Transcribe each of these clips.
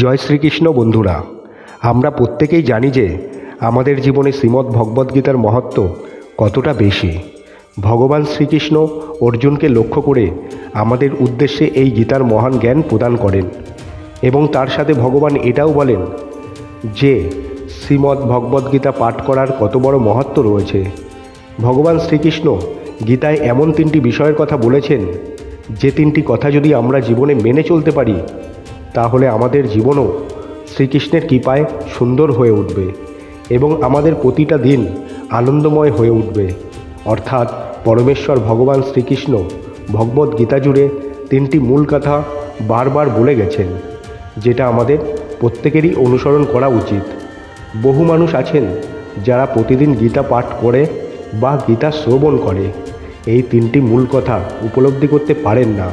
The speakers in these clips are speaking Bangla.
জয় শ্রীকৃষ্ণ বন্ধুরা, আমরা প্রত্যেকেই জানি যে আমাদের জীবনে শ্রীমদ্ ভগবদ্গীতার মহত্ব কতটা বেশি। ভগবান শ্রীকৃষ্ণ অর্জুনকে লক্ষ্য করে আমাদের উদ্দেশ্যে এই গীতার মহান জ্ঞান প্রদান করেন এবং তার সাথে ভগবান এটাও বলেন যে শ্রীমদ্ ভগবদ্গীতা পাঠ করার কত বড় মহত্ব রয়েছে। ভগবান শ্রীকৃষ্ণ গীতায় এমন তিনটি বিষয়ের কথা বলেছেন, যে তিনটি কথা যদি আমরা জীবনে মেনে চলতে পারি তাহলে আমাদের জীবনও শ্রীকৃষ্ণের কৃপায় সুন্দর হয়ে উঠবে এবং আমাদের প্রতিটা দিন আনন্দময় হয়ে উঠবে। অর্থাৎ পরমেশ্বর ভগবান শ্রীকৃষ্ণ ভগবদ্ গীতা জুড়ে তিনটি মূল কথা বারবার বলে গেছেন, যেটা আমাদের প্রত্যেকেরই অনুসরণ করা উচিত। বহু মানুষ আছেন যারা প্রতিদিন গীতা পাঠ করে বা গীতা শ্রবণ করে। এই তিনটি মূল কথা উপলব্ধি করতে পারেন না।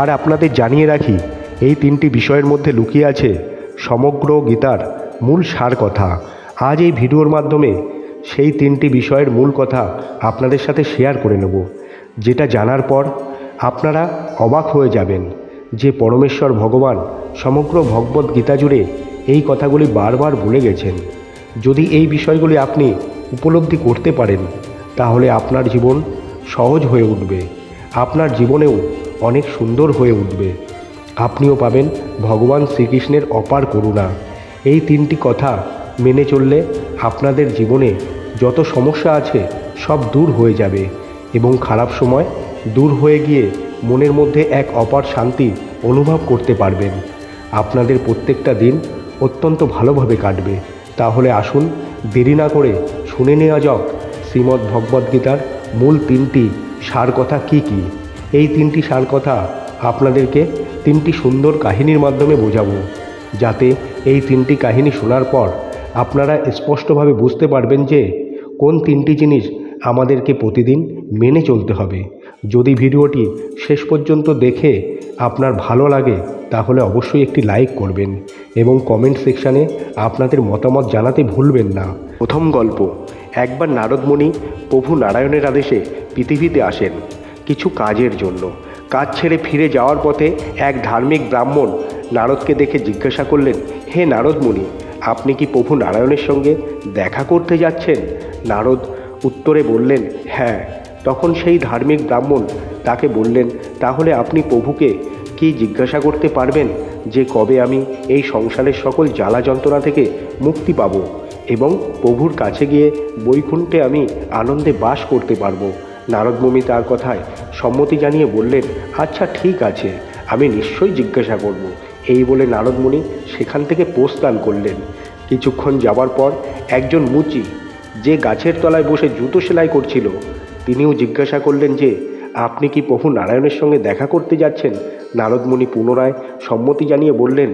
আর আপনাদের জানিয়ে রাখি এই তিনটি বিষয়ের মধ্যে লুকিয়ে আছে সমগ্র গীতার মূল সার কথা। আজ এই ভিডিওর মাধ্যমে সেই তিনটি বিষয়ের মূল কথা আপনাদের সাথে শেয়ার করে নেব। যেটা জানার পর আপনারা অবাক হয়ে যাবেন যে পরমেশ্বর ভগবান সমগ্র ভগবদ্ গীতা জুড়ে এই কথাগুলি বারবার বলে গেছেন। যদি এই বিষয়গুলি আপনি উপলব্ধি করতে পারেন, তাহলে আপনার জীবন সহজ হয়ে উঠবে। আপনার জীবনেও অনেক সুন্দর হয়ে উঠবে। আপনিও পাবেন ভগবান শ্রীকৃষ্ণের অপার করুণা। এই তিনটি কথা মেনে চললে আপনাদের জীবনে যত সমস্যা আছে সব দূর হয়ে যাবে এবং খারাপ সময় দূর হয়ে গিয়ে মনের মধ্যে এক অপার শান্তি অনুভব করতে পারবেন। আপনাদের প্রত্যেকটা দিন অত্যন্ত ভালোভাবে কাটবে। তাহলে আসুন, দেরি না করে শুনে নেওয়া যাক শ্রীমদ্ ভগবদ্গীতার মূল তিনটি সার কথা কী কী? এই তিনটি সার কথা আপনাদেরকে তিনটি সুন্দর কাহিনীর মাধ্যমে বোঝাবো, যাতে এই তিনটি কাহিনী শোনার পর আপনারা স্পষ্টভাবে বুঝতে পারবেন যে কোন তিনটি জিনিস আমাদেরকে প্রতিদিন মেনে চলতে হবে। যদি ভিডিওটি শেষ পর্যন্ত দেখে আপনার ভালো লাগে, তাহলে অবশ্যই একটি লাইক করবেন এবং কমেন্ট সেকশানে আপনাদের মতামত জানাতে ভুলবেন না। প্রথম গল্প, একবার নারদমণি প্রভু নারায়ণের আদেশে পৃথিবীতে আসেন কিছু কাজের জন্য। কাজ ছেড়ে ফিরে যাওয়ার পথে এক ধার্মিক ব্রাহ্মণ নারদকে দেখে জিজ্ঞাসা করলেন, হে নারদমণি, আপনি কি প্রভু নারায়ণের সঙ্গে দেখা করতে যাচ্ছেন? নারদ উত্তরে বললেন হ্যাঁ। তখন সেই ধার্মিক ব্রাহ্মণ তাকে বললেন, তাহলে আপনি প্রভুকে কি জিজ্ঞাসা করতে পারবেন যে কবে আমি এই সংসারের সকল জ্বালা যন্ত্রণা থেকে মুক্তি পাব এবং প্রভুর কাছে গিয়ে বৈকুণ্ঠে আমি আনন্দে বাস করতে পারব? নারদমণি তার কথায় সম্মতি জানিয়ে বললেন আচ্ছা ঠিক আছে, আমি নিশ্চয়ই জিজ্ঞাসা করব। এই বলে নারদমণি সেখান থেকে প্রস্থান করলেন। কিছুক্ষণ যাবার পর একজন মুচি, যে গাছের তলায় বসে জুতো সেলাই করছিল, তিনিও জিজ্ঞাসা করলেন যে, আপনি কি প্রভু নারায়ণের সঙ্গে দেখা করতে যাচ্ছেন? নারদমণি পুনরায় সম্মতি জানিয়ে বললেন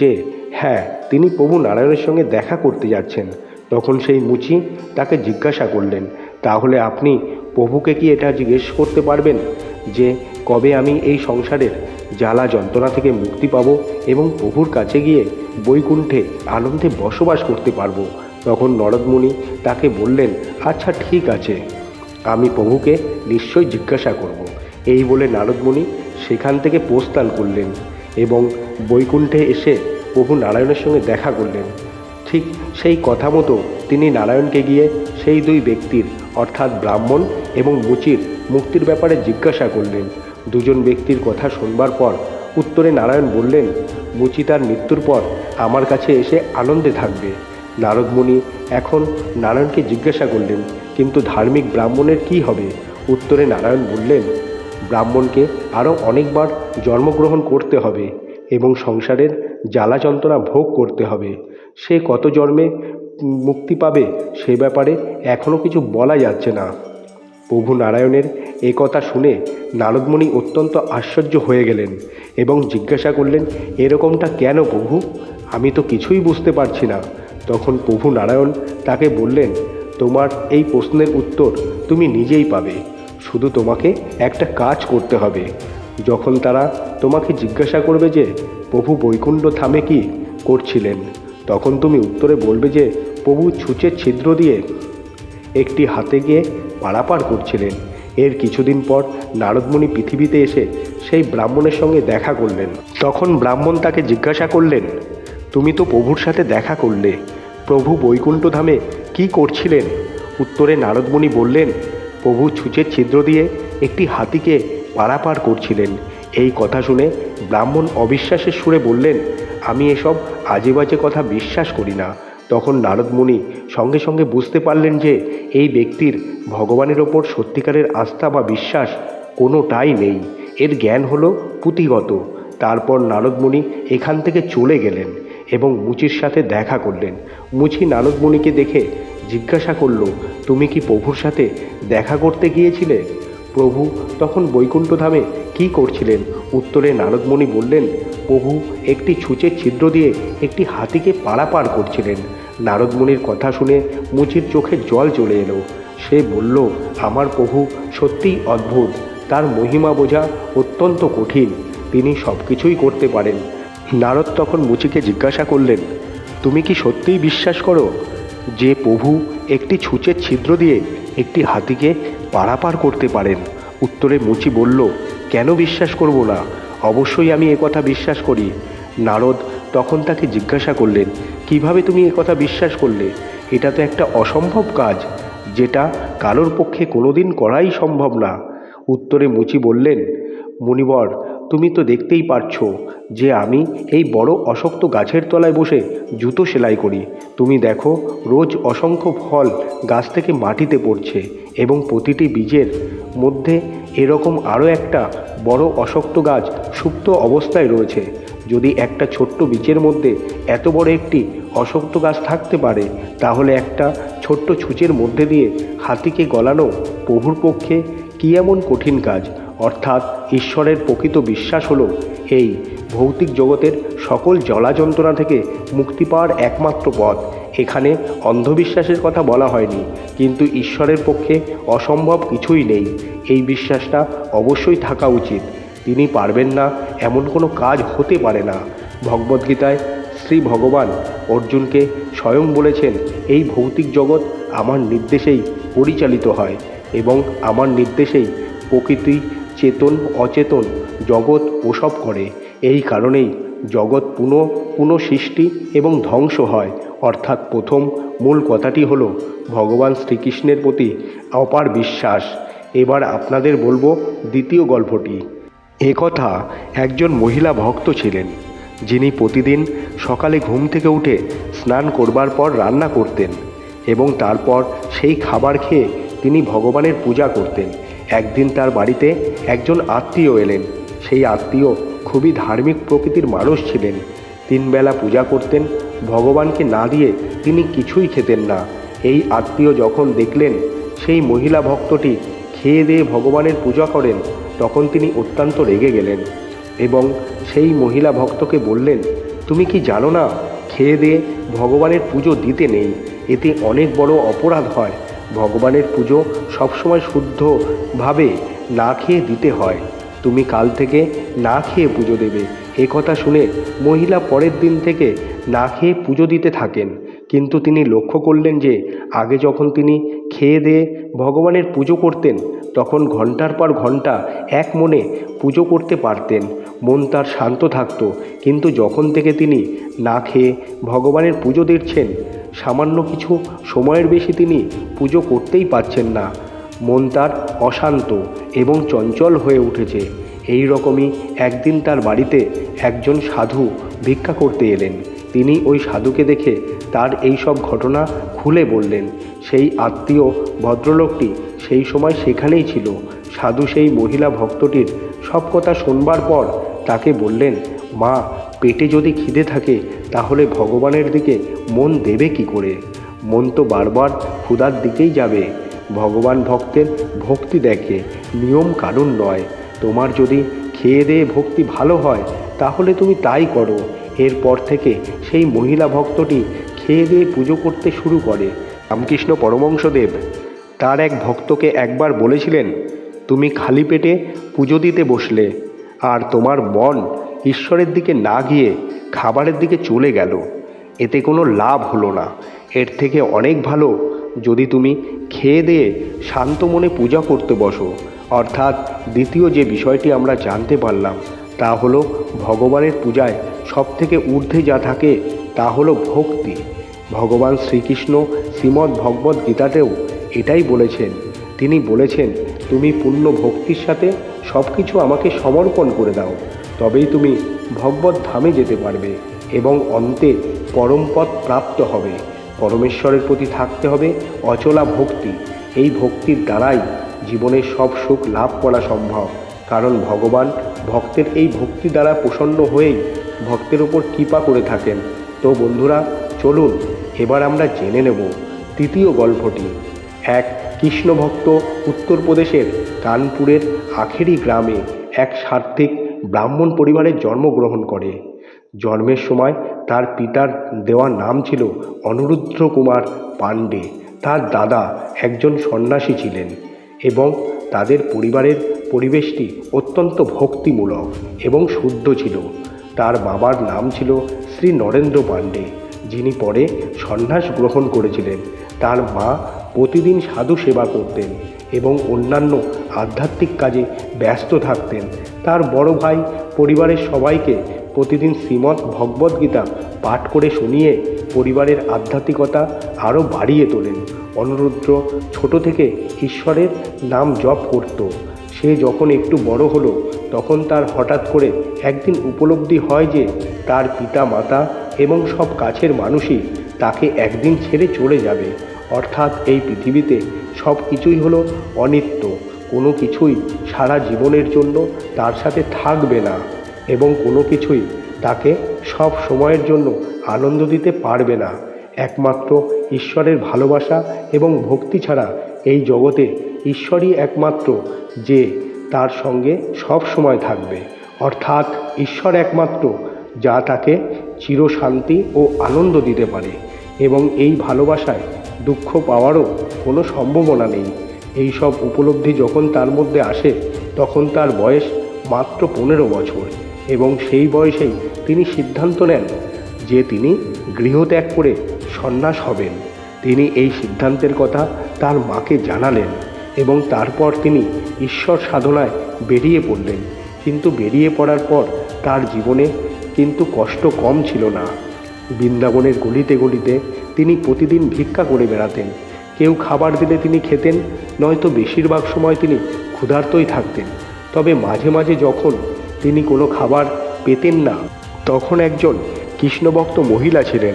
যে হ্যাঁ তিনি প্রভু নারায়ণের সঙ্গে দেখা করতে যাচ্ছেন। তখন সেই মুচি তাকে জিজ্ঞাসা করলেন, তাহলে আপনি প্রভুকে কি এটা জিজ্ঞেস করতে পারবেন যে কবে আমি এই সংসারের জ্বালা যন্ত্রণা থেকে মুক্তি পাব এবং প্রভুর কাছে গিয়ে বৈকুণ্ঠে আনন্দে বসবাস করতে পারব? তখন নরদমুনি তাকে বললেন আচ্ছা ঠিক আছে। আমি প্রভুকে নিশ্চয়ই জিজ্ঞাসা করব। এই বলে নারদমণি সেখান থেকে প্রস্থান করলেন এবং বৈকুণ্ঠে এসে প্রভু নারায়ণের সঙ্গে দেখা করলেন। ঠিক সেই কথা মতো তিনি নারায়ণকে গিয়ে সেই দুই ব্যক্তির, অর্থাৎ ব্রাহ্মণ এবং মুচির মুক্তির ব্যাপারে জিজ্ঞাসা করলেন। দুজন ব্যক্তির কথা শুনবার পর উত্তরে নারায়ণ বললেন, মুচি তার মৃত্যুর পর আমার কাছে এসে আনন্দে থাকবে। নারদমণি এখন নারায়ণকে জিজ্ঞাসা করলেন, কিন্তু ধার্মিক ব্রাহ্মণের কি হবে? উত্তরে নারায়ণ বললেন, ব্রাহ্মণকে আরও অনেকবার জন্মগ্রহণ করতে হবে এবং সংসারের জ্বালা যন্ত্রণা ভোগ করতে হবে। সে কত জন্মে মুক্তি পাবে সে ব্যাপারে এখনও কিছু বলা যাচ্ছে না। প্রভু নারায়ণের এ কথা শুনে নারদমণি অত্যন্ত আশ্চর্য হয়ে গেলেন এবং জিজ্ঞাসা করলেন, এরকমটা কেন প্রভু? আমি তো কিছুই বুঝতে পারছি না। তখন প্রভু নারায়ণ তাকে বললেন, তোমার এই প্রশ্নের উত্তর তুমি নিজেই পাবে। শুধু তোমাকে একটা কাজ করতে হবে। যখন তারা তোমাকে জিজ্ঞাসা করবে যে, প্রভু বৈকুণ্ঠ থামে কি করছিলেন? তখন তুমি উত্তরে বলবে যে, প্রভু ছুঁচের ছিদ্র দিয়ে একটি হাতে গিয়ে পারাপার করছিলেন। এর কিছুদিন পর নারদমণি পৃথিবীতে এসে সেই ব্রাহ্মণের সঙ্গে দেখা করলেন। তখন ব্রাহ্মণ তাকে জিজ্ঞাসা করলেন, তুমি তো প্রভুর সাথে দেখা করলে। প্রভু বৈকুণ্ঠ ধামে কি করছিলেন? উত্তরে নারদমণি বললেন, প্রভু ছুঁচের ছিদ্র দিয়ে একটি হাতিকে পারাপার করছিলেন। এই কথা শুনে ব্রাহ্মণ অবিশ্বাসের সুরে বললেন, আমি এসব আজেবাজে কথা বিশ্বাস করি না। তখন নারদমণি সঙ্গে সঙ্গে বুঝতে পারলেন যে এই ব্যক্তির ভগবানের ওপর সত্যিকারের আস্থা বা বিশ্বাস কোনোটাই নেই। এর জ্ঞান হলো পুঁথিগত। তারপর নারদমণি এখান থেকে চলে গেলেন এবং মুচির সাথে দেখা করলেন। মুচি নারদমণিকে দেখে জিজ্ঞাসা করল, তুমি কি প্রভুর সাথে দেখা করতে গিয়েছিলে? প্রভু, তখন বৈকুণ্ঠ ধামে কী করছিলেন? উত্তরে নারদমণি বললেন, প্রভু একটি ছুঁচের ছিদ্র দিয়ে একটি হাতিকে পারাপার করছিলেন। নারদমণির কথা শুনে মুচির চোখে জল চলে এলো। সে বলল, আমার প্রভু, সত্যিই অদ্ভুত। তার মহিমা বোঝা অত্যন্ত কঠিন। তিনি সব কিছুই করতে পারেন। নারদ তখন মুচিকে জিজ্ঞাসা করলেন, তুমি কি সত্যিই বিশ্বাস করো যে প্রভু একটি ছুঁচের ছিদ্র দিয়ে একটি হাতিকে পারাপার করতে পারেন? উত্তরে মুচি বলল, কেন বিশ্বাস করব না? অবশ্যই আমি একথা বিশ্বাস করি। নারদ তখন তাকে জিজ্ঞাসা করলেন, কীভাবে তুমি একথা বিশ্বাস করলে? এটা তো একটা অসম্ভব কাজ, যেটা কারোর পক্ষে কোনোদিন করাই সম্ভব না। উত্তরে মুচি বললেন, মুনিবর, তুমি তো দেখতেই পারছ যে আমি এই বড় অশক্ত গাছের তলায় বসে জুতো সেলাই করি। তুমি দেখো, রোজ অসংখ্য ফল গাছ থেকে মাটিতে পড়ছে এবং প্রতিটি বীজের মধ্যে এরকম আরও একটা বড় অশক্ত গাছ সুপ্ত অবস্থায় রয়েছে। যদি একটা ছোট্ট বীজের মধ্যে এত বড় একটি অশক্ত গাছ থাকতে পারে, তাহলে একটা ছোট্ট ছুঁচের মধ্যে দিয়ে হাতিকে গলানো প্রভুর পক্ষে কী এমন কঠিন কাজ? অর্থাৎ ঈশ্বরের প্রকৃত বিশ্বাস হলো এই ভৌতিক জগতের সকল জ্বলা যন্ত্রণা থেকে মুক্তি পাওয়ার একমাত্র পথ। এখানে অন্ধবিশ্বাসের কথা বলা হয়নি, কিন্তু ঈশ্বরের পক্ষে অসম্ভব কিছুই নেই। এই বিশ্বাসটা অবশ্যই থাকা উচিত। তিনি পারবেন না, এমন কোনো কাজ হতে পারে না। ভগবদ্গীতায় শ্রী ভগবান অর্জুনকে স্বয়ং বলেছেন, এই ভৌতিক জগৎ আমার নির্দেশেই পরিচালিত হয় এবং আমার নির্দেশেই প্রকৃতি চেতন, অচেতন জগৎ ওসব করে। এই কারণেই জগৎ পুনঃ পুনঃ সৃষ্টি এবং ধ্বংস হয়। অর্থাৎ প্রথম মূল কথাটি হল, ভগবান শ্রীকৃষ্ণের প্রতি অপার বিশ্বাস। এবার আপনাদের বলব দ্বিতীয় গল্পটি। একথা একজন মহিলা ভক্ত ছিলেন, যিনি প্রতিদিন সকালে ঘুম থেকে উঠে স্নান করবার পর রান্না করতেন এবং তারপর সেই খাবার খেয়ে তিনি ভগবানের পূজা করতেন। একদিন তার বাড়িতে একজন আত্মীয় এলেন। সেই আত্মীয় খুবই ধার্মিক প্রকৃতির মানুষ ছিলেন। তিনবেলা পূজা করতেন, ভগবানকে না দিয়ে তিনি কিছুই খেতেন না। এই আত্মীয় যখন দেখলেন, সেই মহিলা ভক্তটি খেয়ে দিয়ে ভগবানের পূজা করেন তখন তিনি অত্যন্ত রেগে গেলেন এবং সেই মহিলা ভক্তকে বললেন, তুমি কি জানো না, খেয়ে দিয়ে ভগবানের পুজো দিতে নেই, এতে অনেক বড় অপরাধ হয়। ভগবানের পুজো সবসময় শুদ্ধভাবে না খেয়ে দিতে হয়। তুমি কাল থেকে না খেয়ে পুজো দেবে। এ কথা শুনে মহিলা পরের দিন থেকে না খেয়ে পুজো দিতে থাকেন। কিন্তু তিনি লক্ষ্য করলেন যে, আগে যখন তিনি খেয়ে দেয়ে ভগবানের পুজো করতেন, তখন ঘণ্টার পর ঘণ্টা এক মনে পুজো করতে পারতেন, মন তার শান্ত থাকত। কিন্তু যখন থেকে তিনি না খেয়ে ভগবানের পুজো দিচ্ছেন সামান্য কিছু সময়ের বেশি তিনি পুজো করতেই পারছেন না। মন তার অশান্ত এবং চঞ্চল হয়ে উঠেছে। এই রকমই একদিন তার বাড়িতে একজন সাধু ভিক্ষা করতে এলেন। তিনি ওই সাধুকে দেখে তার এই সব ঘটনা খুলে বললেন। সেই আত্মীয় ভদ্রলোকটি সেই সময় সেখানেই ছিল। সাধু সেই মহিলা ভক্তটির সব কথা শুনবার পর তাকে বললেন, মা, পেটে যদি খিদে থাকে, তাহলে ভগবানের দিকে মন দেবে কি করে? মন তো বারবার ক্ষুধার দিকেই যাবে। ভগবান ভক্তের ভক্তি দেখে, নিয়ম কানুন নয়। তোমার যদি খেয়ে দিয়ে ভক্তি ভালো হয়, তাহলে তুমি তাই করো। এরপর থেকে সেই মহিলা ভক্তটি খেয়ে দিয়ে পুজো করতে শুরু করে। রামকৃষ্ণ পরমংশদেব তার এক ভক্তকে একবার বলেছিলেন, তুমি খালি পেটে পুজো দিতে বসলে আর তোমার মন ঈশ্বরের দিকে না গিয়ে খাবারের দিকে চলে গেল। এতে কোনো লাভ হলো না। এর থেকে অনেক ভালো যদি তুমি খেয়ে দিয়ে শান্ত মনে পূজা করতে বসো। অর্থাৎ দ্বিতীয় যে বিষয়টি আমরা জানতে পারলাম, তা হলো ভগবানের পূজায় সব থেকে ঊর্ধ্বে যা থাকে তা হলো ভক্তি। ভগবান শ্রীকৃষ্ণ শ্রীমদ্ ভগবদ্ গীতাতেও এটাই বলেছেন। তিনি বলেছেন, তুমি পূর্ণ ভক্তির সাথে সব কিছু আমাকে সমর্পণ করে দাও, তবেই তুমি ভগবত ধামে যেতে পারবে এবং অন্তে পরমপদ প্রাপ্ত হবে। পরমেশ্বরের প্রতি থাকতে হবে অচলা ভক্তি। এই ভক্তির দ্বারাই জীবনের সব সুখ লাভ করা সম্ভব। কারণ ভগবান ভক্তের এই ভক্তি দ্বারা প্রসন্ন হয়েই ভক্তের উপর কৃপা করে থাকেন। তো বন্ধুরা, চলুন এবার আমরা জেনে নেব তৃতীয় গল্পটি। এক কৃষ্ণভক্ত উত্তরপ্রদেশের কানপুরের আখেরি গ্রামে এক সাত্ত্বিক ব্রাহ্মণ পরিবারে জন্মগ্রহণ করে। জন্মের সময় তার পিতার দেওয়া নাম ছিল অনিরুদ্ধ কুমার পাণ্ডে। তার দাদা একজন সন্ন্যাসী ছিলেন এবং তাদের পরিবারের পরিবেশটি অত্যন্ত ভক্তিমূলক এবং শুদ্ধ ছিল। তার বাবার নাম ছিল শ্রী নরেন্দ্র পাণ্ডে। যিনি পরে সন্ন্যাস গ্রহণ করেছিলেন, তার মা প্রতিদিন সাধু সেবা করতেন এবং অন্যান্য আধ্যাত্মিক কাজে ব্যস্ত থাকতেন। তার বড় ভাই পরিবারের সবাইকে প্রতিদিন শ্রীমদ্ ভগবদ্গীতা পাঠ করে শুনিয়ে পরিবারের আধ্যাত্মিকতা আরও বাড়িয়ে তোলেন। অনুরুদ্র ছোট থেকে ঈশ্বরের নাম জপ করত। সে যখন একটু বড় হলো তখন তার হঠাৎ করে একদিন উপলব্ধি হয় যে তার পিতা মাতা এবং সব কাছের মানুষই তাকে একদিন ছেড়ে চলে যাবে। অর্থাৎ এই পৃথিবীতে সব কিছুই হলো অনিত্য। কোনো কিছুই সারা জীবনের জন্য তার সাথে থাকবে না এবং কোনো কিছুই তাকে সব সময়ের জন্য আনন্দ দিতে পারবে না। একমাত্র ঈশ্বরের ভালোবাসা এবং ভক্তি ছাড়া এই জগতে ঈশ্বরই একমাত্র যে তার সঙ্গে সব সময় থাকবে। অর্থাৎ ঈশ্বর একমাত্র, যা তাকে চিরশান্তি ও আনন্দ দিতে পারে এবং এই ভালোবাসায় দুঃখ পাওয়ারও কোনো সম্ভাবনা নেই। এই সব উপলব্ধি যখন তার মধ্যে আসে, তখন তার বয়স মাত্র পনেরো বছর এবং সেই বয়সেই তিনি সিদ্ধান্ত নেন যে তিনি গৃহত্যাগ করে সন্ন্যাস হবেন। তিনি এই সিদ্ধান্তের কথা তার মাকে জানালেন। এবং তারপর তিনি ঈশ্বর সাধনায় বেরিয়ে পড়লেন। কিন্তু বেরিয়ে পড়ার পর তার জীবনে কিন্তু কষ্ট কম ছিল না। বৃন্দাবনের গলিতে গলিতে তিনি প্রতিদিন ভিক্ষা করে বেড়াতেন। কেউ খাবার দিলে তিনি খেতেন, নয়তো বেশিরভাগ সময় তিনি ক্ষুধার্তই থাকতেন। তবে মাঝে মাঝে যখন তিনি কোনো খাবার পেতেন না, তখন একজন কৃষ্ণভক্ত মহিলা ছিলেন,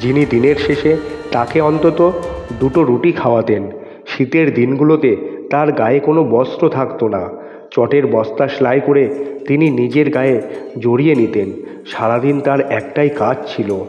যিনি দিনের শেষে তাকে অন্তত দুটো রুটি খাওয়াতেন। শীতের দিনগুলোতে তার গায়ে কোনো বস্ত্র থাকতো না। চটের বস্তা সেলাই করে তিনি নিজের গায়ে জড়িয়ে নিতেন। সারাদিন তার একটাই কাজ ছিল,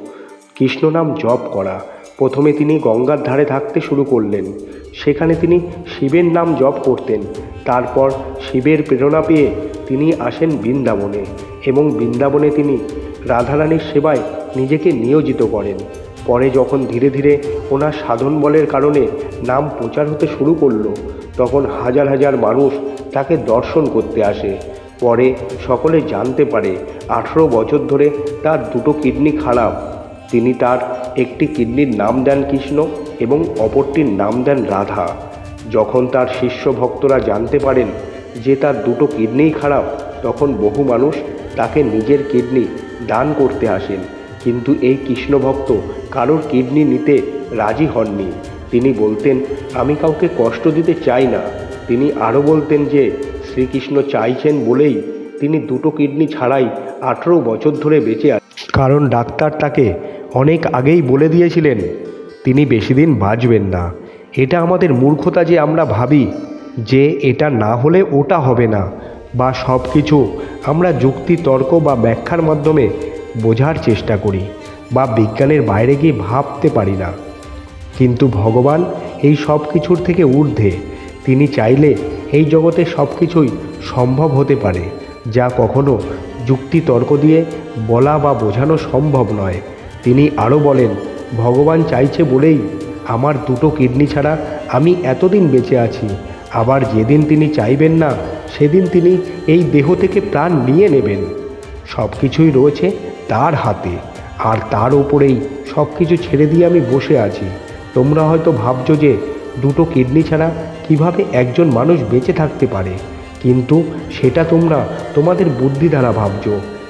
কৃষ্ণ নাম জপ করা। প্রথমে তিনি গঙ্গার ধারে থাকতে শুরু করলেন। সেখানে তিনি শিবের নাম জপ করতেন। তারপর শিবের প্রেরণা পেয়ে তিনি আসেন বৃন্দাবনে এবং বৃন্দাবনে তিনি রাধারানীর সেবায় নিজেকে নিয়োজিত করেন। পরে যখন ধীরে ধীরে ওনার সাধন বলের কারণে নাম প্রচার হতে শুরু করল, তখন হাজার হাজার মানুষ তাকে দর্শন করতে আসে। পরে সকলে জানতে পারে, আঠেরো বছর ধরে তার দুটো কিডনি খারাপ। তিনি তার একটি কিডনির নাম দেন কৃষ্ণ এবং অপরটির নাম দেন রাধা। যখন তার শিষ্য ভক্তরা জানতে পারেন যে তার দুটো কিডনিই খারাপ, তখন বহু মানুষ তাকে নিজের কিডনি দান করতে আসেন। কিন্তু এই কৃষ্ণভক্ত কারোর কিডনি নিতে রাজি হননি। তিনি বলতেন, আমি কাউকে কষ্ট দিতে চাই না। তিনি আরও বলতেন যে, শ্রীকৃষ্ণ চাইছেন বলেই তিনি দুটো কিডনি ছাড়াই আঠেরো বছর ধরে বেঁচে আছেন। কারণ ডাক্তার তাকে অনেক আগেই বলে দিয়েছিলেন, তিনি বেশি দিন বাঁচবেন না। এটা আমাদের মূর্খতা যে আমরা ভাবি, যে এটা না হলে ওটা হবে না, বা সব কিছু আমরা যুক্তি তর্ক বা ব্যাখ্যার মাধ্যমে বোঝার চেষ্টা করি বা বিজ্ঞানের বাইরে গিয়ে ভাবতে পারি না। কিন্তু ভগবান এই সব কিছুর থেকে ঊর্ধ্বে। তিনি চাইলে এই জগতে সব কিছুই সম্ভব হতে পারে, যা কখনো যুক্তি তর্ক দিয়ে বলা বা বোঝানো সম্ভব নয়। তিনি আরও বলেন, ভগবান চাইছে বলেই আমার দুটো কিডনি ছাড়া আমি এতদিন বেঁচে আছি। আবার যেদিন তিনি চাইবেন না, সেদিন তিনি এই দেহ থেকে প্রাণ নিয়ে নেবেন। সব কিছুই রয়েছে তার হাতে। আর তার ওপরেই সব কিছু ছেড়ে দিয়ে আমি বসে আছি। তোমরা হয়তো ভাবছ যে দুটো কিডনি ছাড়া কীভাবে একজন মানুষ বেঁচে থাকতে পারে। কিন্তু সেটা তোমরা তোমাদের বুদ্ধি দ্বারা ভাবছ।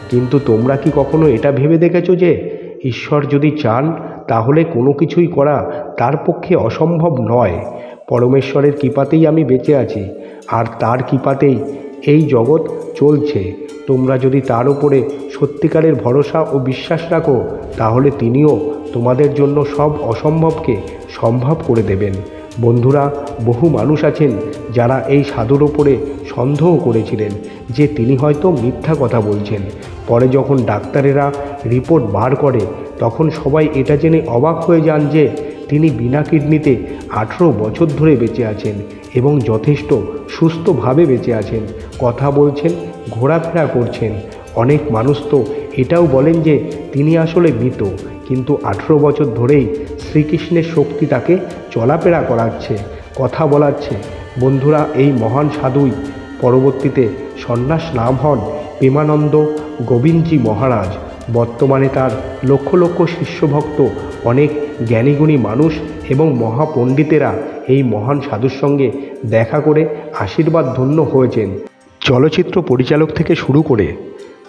কিন্তু তোমরা কি কখনো এটা ভেবে দেখেছ যে ঈশ্বর যদি চান, তাহলে কোনো কিছুই করা তার পক্ষে অসম্ভব নয়। পরমেশ্বরের কৃপাতেই আমি বেঁচে আছি। আর তার কৃপাতেই এই জগৎ চলছে। তোমরা যদি তার উপরে সত্যিকারের ভরসা ও বিশ্বাস রাখো, তাহলে তিনিও তোমাদের জন্য সব অসম্ভবকে সম্ভব করে দেবেন। বন্ধুরা, বহু মানুষ আছেন যারা এই সাধুর ওপরে সন্দেহ করেছিলেন যে তিনি হয়তো মিথ্যা কথা বলছেন। পরে যখন ডাক্তারেরা রিপোর্ট বার করে, তখন সবাই এটা জেনে অবাক হয়ে যান যে তিনি বিনা কিডনিতে আঠেরো বছর ধরে বেঁচে আছেন এবং যথেষ্ট সুস্থভাবে বেঁচে আছেন। কথা বলছেন, ঘোরাফেরা করছেন। অনেক মানুষ তো এটাও বলেন যে তিনি আসলে মৃত, কিন্তু আঠেরো বছর ধরেই শ্রীকৃষ্ণের শক্তি তাকে চলাফেরা করাচ্ছে, কথা বলাচ্ছে। বন্ধুরা, এই মহান সাধুই পরবর্তীতে সন্ন্যাস নাম হন প্রেমানন্দ গোবিন্দজি মহারাজ। বর্তমানে তার লক্ষ লক্ষ শিষ্যভক্ত অনেক জ্ঞানীগুণী মানুষ এবং মহাপণ্ডিতেরা এই মহান সাধুর সঙ্গে দেখা করে আশীর্বাদ ধন্য হয়েছেন। চলচ্চিত্র পরিচালক থেকে শুরু করে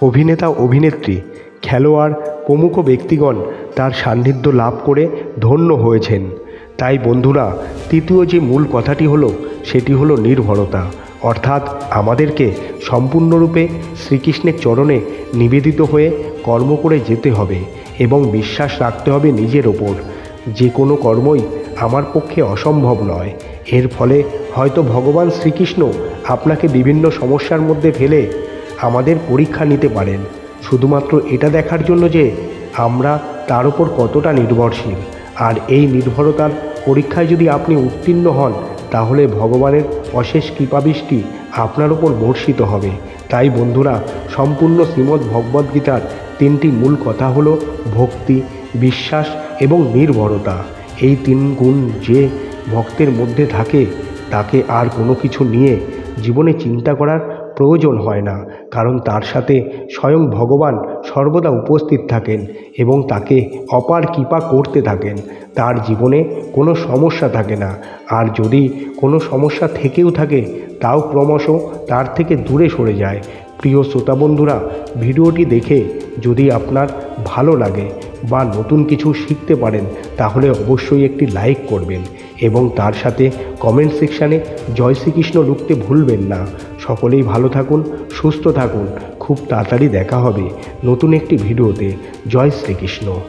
অভিনেতা, অভিনেত্রী, খেলোয়াড়, প্রমুখ ব্যক্তিগণ তার সান্নিধ্য লাভ করে ধন্য হয়েছেন। তাই বন্ধুরা, তৃতীয় যে মূল কথাটি হলো, সেটি হলো নির্ভরতা। অর্থাৎ আমাদেরকে সম্পূর্ণরূপে শ্রীকৃষ্ণের চরণে নিবেদিত হয়ে কর্ম করে যেতে হবে এবং বিশ্বাস রাখতে হবে নিজের ওপর। যে কোনো কর্মই আমার পক্ষে অসম্ভব নয়। এর ফলে হয়তো ভগবান শ্রীকৃষ্ণ আপনাকে বিভিন্ন সমস্যার মধ্যে ফেলে আমাদের পরীক্ষা নিতে পারেন। শুধুমাত্র এটা দেখার জন্য যে আমরা তার উপর কতটা নির্ভরশীল। আর এই নির্ভরতার পরীক্ষায় যদি আপনি উত্তীর্ণ হন, তাহলে ভগবানের অশেষ কৃপাবৃষ্টি আপনার উপর বর্ষিত হবে। তাই বন্ধুরা, সম্পূর্ণ শ্রীমদ্ ভগবদ্গীতার তিনটি মূল কথা হলো ভক্তি বিশ্বাস এবং নির্ভরতা। এই তিন গুণ যে ভক্তের মধ্যে থাকে, তাকে আর কোনো কিছু নিয়ে জীবনে চিন্তা করার প্রয়োজন হয় না, কারণ তার সাথে স্বয়ং ভগবান সর্বদা উপস্থিত থাকেন এবং তাকে অপার কৃপা করতে থাকেন। তার জীবনে কোনো সমস্যা থাকে না, আর যদি কোনো সমস্যা থেকেও থাকে, তাও ক্রমশ তার থেকে দূরে সরে যায়। প্রিয় শ্রোতা বন্ধুরা, ভিডিওটি দেখে যদি আপনার ভালো লাগে বা নতুন কিছু শিখতে পারেন, তাহলে অবশ্যই একটি লাইক করবেন এবং তার সাথে কমেন্ট সেকশানে জয় শ্রীকৃষ্ণ লিখতে ভুলবেন না। সকলেই ভালো থাকুন, সুস্থ থাকুন। খুব তাড়াতাড়ি দেখা হবে নতুন একটি ভিডিওতে জয় শ্রীকৃষ্ণ।